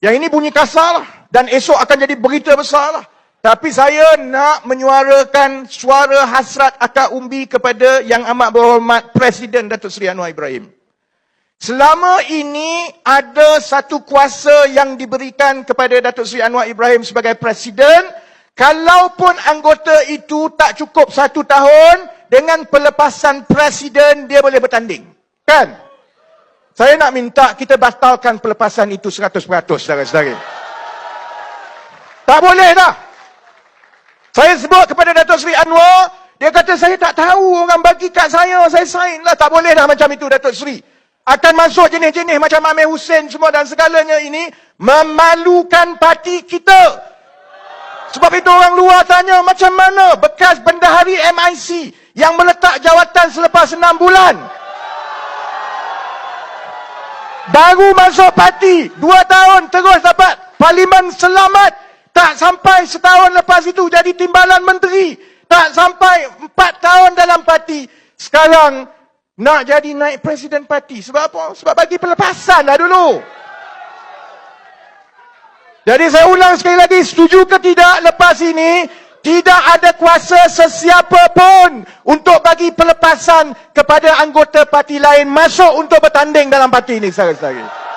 Yang ini bunyi kasar lah. dan esok akan jadi berita besar lah. Tapi saya nak menyuarakan suara hasrat akar umbi kepada yang amat berhormat Presiden Datuk Seri Anwar Ibrahim. Selama ini ada satu kuasa yang diberikan kepada Datuk Seri Anwar Ibrahim sebagai Presiden. Kalaupun anggota itu tak cukup satu tahun, dengan pelepasan Presiden dia boleh bertanding. Kan? Saya nak minta kita batalkan pelepasan itu 100% saudara-saudara. Tak boleh dah. Saya sebut kepada Datuk Seri Anwar, dia kata saya tak tahu orang bagi kat saya, saya sign lah. Tak boleh dah macam itu Datuk Seri. Akan masuk jenis-jenis macam Amir Hussein semua dan segalanya ini memalukan parti kita. Sebab itu orang luar tanya macam mana bekas bendahari MIC yang meletak jawatan selepas enam bulan. Baru masuk parti, dua tahun terus dapat parlimen selamat. Tak sampai setahun lepas itu jadi timbalan menteri. Tak sampai empat tahun dalam parti. Sekarang nak jadi naik presiden parti. Sebab apa? Sebab bagi pelepasan lah dulu. Jadi saya ulang sekali lagi, setuju ke tidak lepas ini, tidak ada kuasa sesiapa pun untuk bagi pelepasan kepada anggota parti lain masuk untuk bertanding dalam parti ini, saudara-saudara.